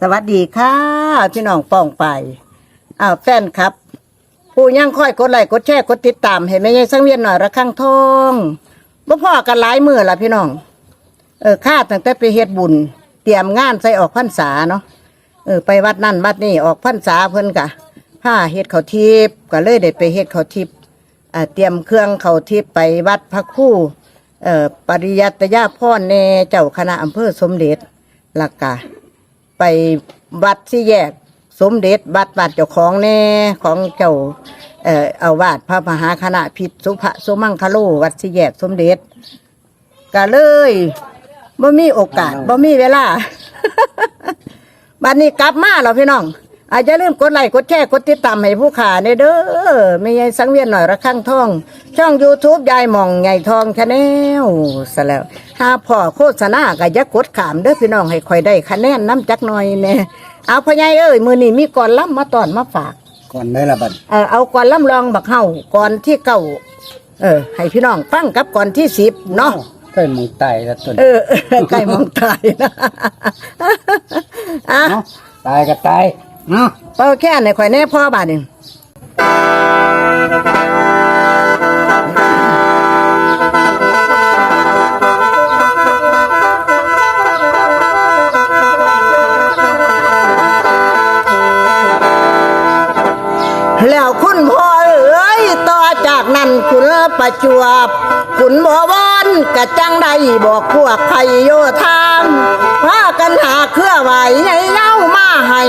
สวัสดีค่ะ พี่น้องป้องไปอ้าวแฟนครับ ผู้ยังค่อยกดไลค์กดแชร์กดติดตามให้แม่ยายสังเวียนหน่อยระฆังทองบ่พ่อกันหลายมือละพี่น้องเออข้าตั้งแต่ไปเฮ็ดบุญ เตรียมงานใส่ออกพรรษาเนาะเออไปวัดนั่นวัดนี่ออกพรรษาเพิ่นกะผ้าเฮ็ดเขาทิพย์ก็เลยได้ไปเฮ็ดเขาทิพย์อ่าเตรียมเครื่องเขาทิพย์ไปวัดพระคู่เอ่อปริยัตยาพ่อแน่เจ้าคณะอำเภอสมเด็จลักกะ ไปวัดที่แยก สมเด็จวัดวัดเจ้าของแน่ของเจ้าเอ่อเอาวาดพระมหาคณะพิษสุภะสุมังคโลวัดที่แยกสมเด็จก็เลยบ่มีโอกาสบ่มีเวลา บัดนี้กลับมาแล้วพี่น้อง อาจจะลืมกดไลค์กดแชร์กดติดตามให้ผู้ขาในเด้อไม่ใช่สังเวียนหน่อยระฆังทอง ช่อง YouTube ยายหมองใหญ่ทองชาแนลซะแล้ว หาพ่อโฆษณาก็อย่ากดขามเด้อพี่น้องให้ค่อยได้คะแนนน้ำจักหน่อยแน่เอาพ่อใหญ่เอ้ยมือนี้มีก่อนล่ำมาตอนมาฝากก่อนได้ละบัดเออเอาก่อนล่ำลองบักเฮาก่อนที่เก้าเออ ให้พี่น้องฟังกับก่อนที่สิบเนาะใกล้หมึงตายแล้วต้นเออใกล้มองตายนะอะเนาะตายก็ตายเนาะเป้าแค่ไหนข่อยแน่พ่อบาดนี่ แล้วคุณพ่อเอ้ยต่อจากนั้นคุณประจวบ คุณบวอนกะจังได้บอกพวกไทยโยธามพากันหาเครือไหวในเย้ามาให้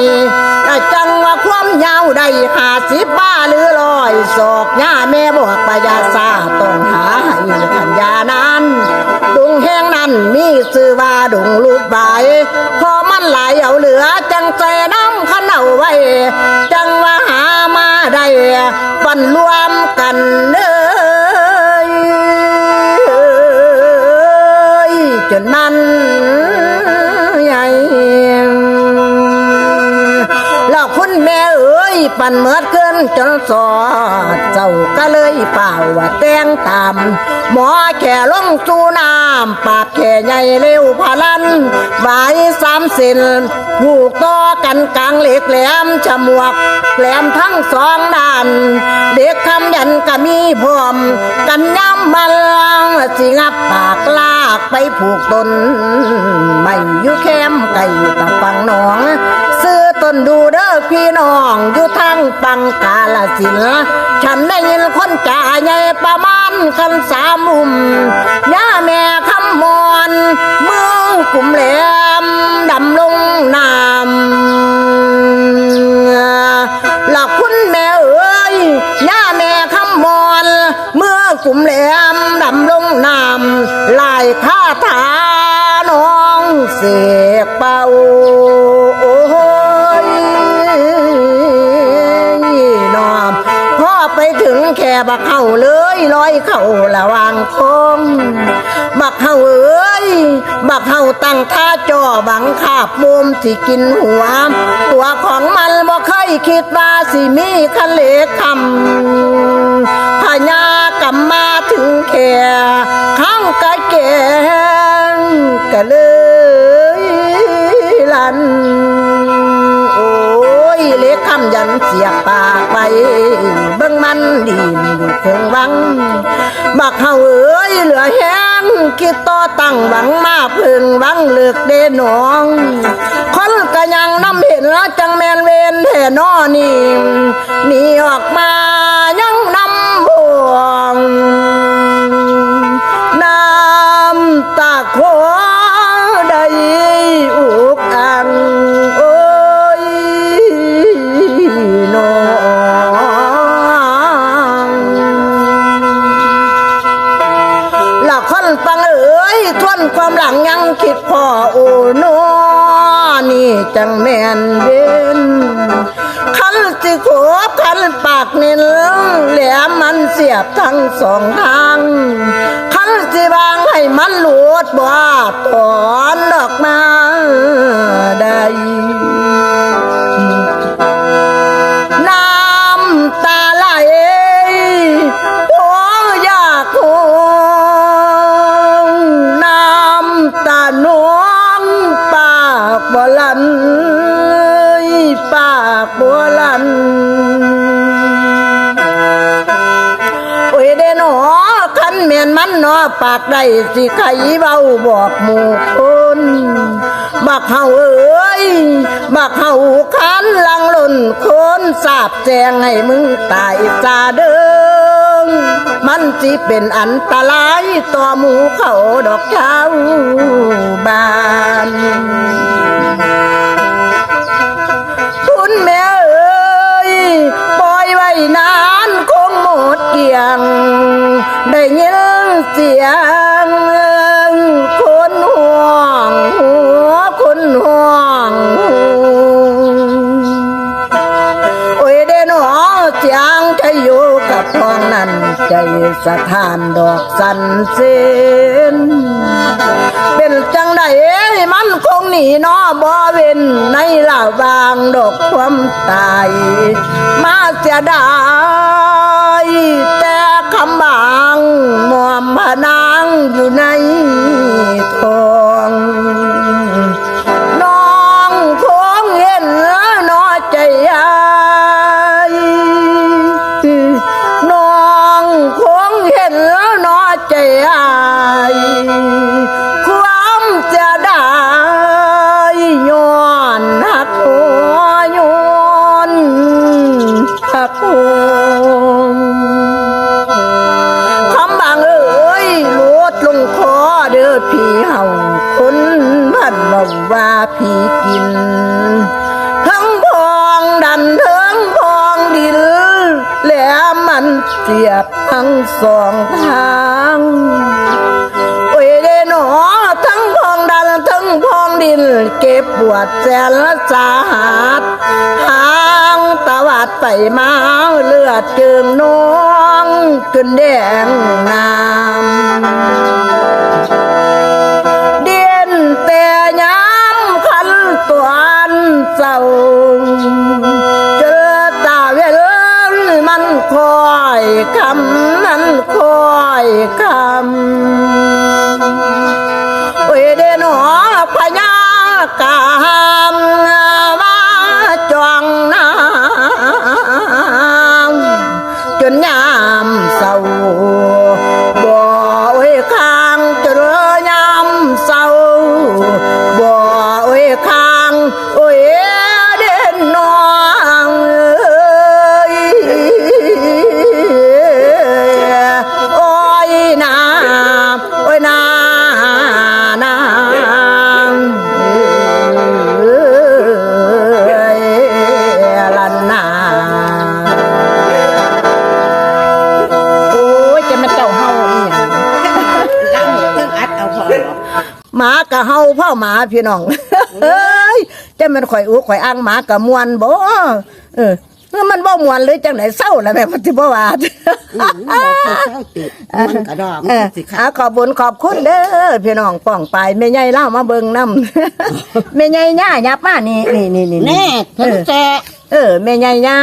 กะจังว่าความยาวได้หาสิบบ้าหรือร้อยศอกย่าแม่บอกปยาซาต้องหาให้ขันยานั้นดุงแห้งนั้นมีชื่อว่าดุงลูกใบพอมันไหลเอาเหลือจังใจน้ำขันเอาไว้จังว่าหามาได้ ปันรวมกันเด้อจนมันใหญ่แล้วคุณแม่เอ้ยปันเมิดเกินจนสอ ก็เลยเป่าว่าแตงตาม หมอแค่ลงสู่น้ำปากแค่ใหญ่เร็วพาลันใบายสามส้นผูกต่อกันกลางเหล็กแหลมฉมวกแหลมทั้งสองด้าน เด็กคำยันก็มีพร้อม กันย้ำบัลลังสิงับปากลากไปผูกตน ไม่อยู่แคมไก่ตะฟังหนองซื้อ นดูเด้อพี่น้องอยู่ทางปังกาลสินฉันได้ยินคนจ่าใหญ่ประมาณคันสามุมย่าแม่คำมอนมือกลุ่มแหลมดำลงน้ำหลักคุณแม่เอ้ยย่าแม่คำมอนเมื่อกลุ่มแหลมดำลงน้ำลายคาถาน้องเสก บักเข้าเลยลอยเข้าระวางคงบักเข้าเอ้ยบักเข้าตั้งท่าจ่อบังคาบมุมที่กินหัวตัวของมันบ่เคยคิดว่าสิมีคันเลคำพญากำมาถึงแค่ข้างกะแกงก็เลยลัน โอ้ยเล็กคำยันเสียปากไป วัง บักเฮาเอ้ยเหลือแห้งคิดต่อตั้งหวังมาพึ่งหวังเลือกเดนองคนกะยังน้ำเห็นแล้วจังแมนเวนแท่นอนี่นีออกมายังน้ำห่วง ยังคิดพ่ออูนอนี่จังแม่นเด่นคันสิโขบคันปากเน้นแหลมมันเสียบทั้งสองทางคันสิบางให้มันหลุดบ่ถอนดอกมาได้ากบัวลันโอ้ยเด้หนอคันเมียนมันนอปากได้สิไขเบาบอกหมู่คนบักเฮาเอ้ยบักเฮาคันลังล่นคนสาบแจงให้มึงตายซาเดิงมันสิเป็นอันตรายต่อหมู่เขาดอกเช้าบ้าน หมดเกลียง ได้ยินเสียงคนห่วงหัวคนห่วงโอ้ยเดนหอเสียงจะอยู่กับพองนั้นใจสถานดอกสันเสนเป็นจังไดมันคงหนีนอบ่เวนในระวางดอกความตาย มาเสียดาย แต่คำบางมอมพนังอยู่ใน เสียบทั้งสองทางโอ้ยเดหนอทั้งพองดันทั้งพองดิน เก็บปวดแสนละสาหัสหางตะวัดไปมาเลือดเจิงน้องขึ้นแดงงา อ้ หมากะเฮาพ่อหมาพี่น้องเฮ้ยจะมันข่อยอู้ข่อยอ้างหมากะมวนบ่เออเมื่อมันบ่มวนหรือจังไหนเศร้าแล้วแม่พันธิบ่ว่าอือกให้เศร้าติดมันกระดองสิค่ะขอบุญขอบคุณเด้อพี่น้องป้องไปแม่ใหญ่เล่ามาเบิ่งนำแม่ใหญ่ย่ายับมานี่นี่นี่นี่แน่เพิ่นแจเออแม่ใหญ่ย่า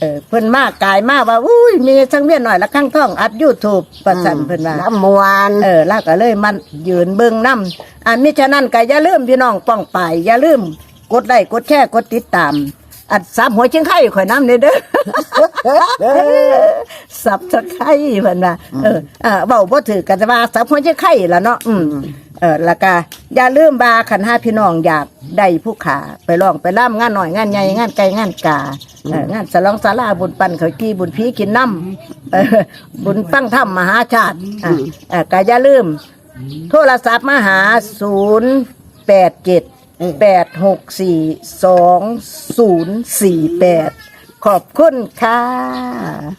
เออเพิ่นมากกายมาว่าอุ้ยมีสังเวียนหน่อยละข้างท้องอัด YouTube ประสันเพิ่นว่าลำมวนเออแล้วก็เลยมันยืนเบิ่งนำอันมิฉะนั้นก็อย่าลืมพี่น้องป้องไปอย่าลืมกดไลค์กดแชร์กดติดตาม อัดซับหัวเชียงไข่ข่อยน้ำเด้อเด้อสับตะไคร้เพิ่นว่าเออเออเว้าบ่ถือกันจะว่าสับหัวเชียงไข่ล่ะเนาะอืมเออแล้วก็อย่าลืมบาคันห้าพี่น้องอยากได้ผู้ขาไปร้องไปร่ำงานหน่อยงานใหญ่งานไกลงานกาเอองานสลองศาลาบุญปันเขาวกี้บุญพีกินน้ำเออบุญฟังธรรมมหาชาติอะเออก็อย่าลืม โทรศัพท์มาหา 0 8 7 8 6 4 2 0 4 8ขอบคุณค่ะ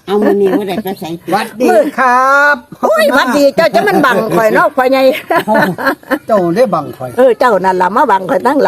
เอามือนี้ว่าได้ก็ใส่ติดวัดดีครับโอ้ยหวัดดีเจ้าจะมันบังข่อยเนอกข่อยไงเจ้าได้บังคอย เออเจ้านั่นล่ะมาบังข่อยตั้งหลัก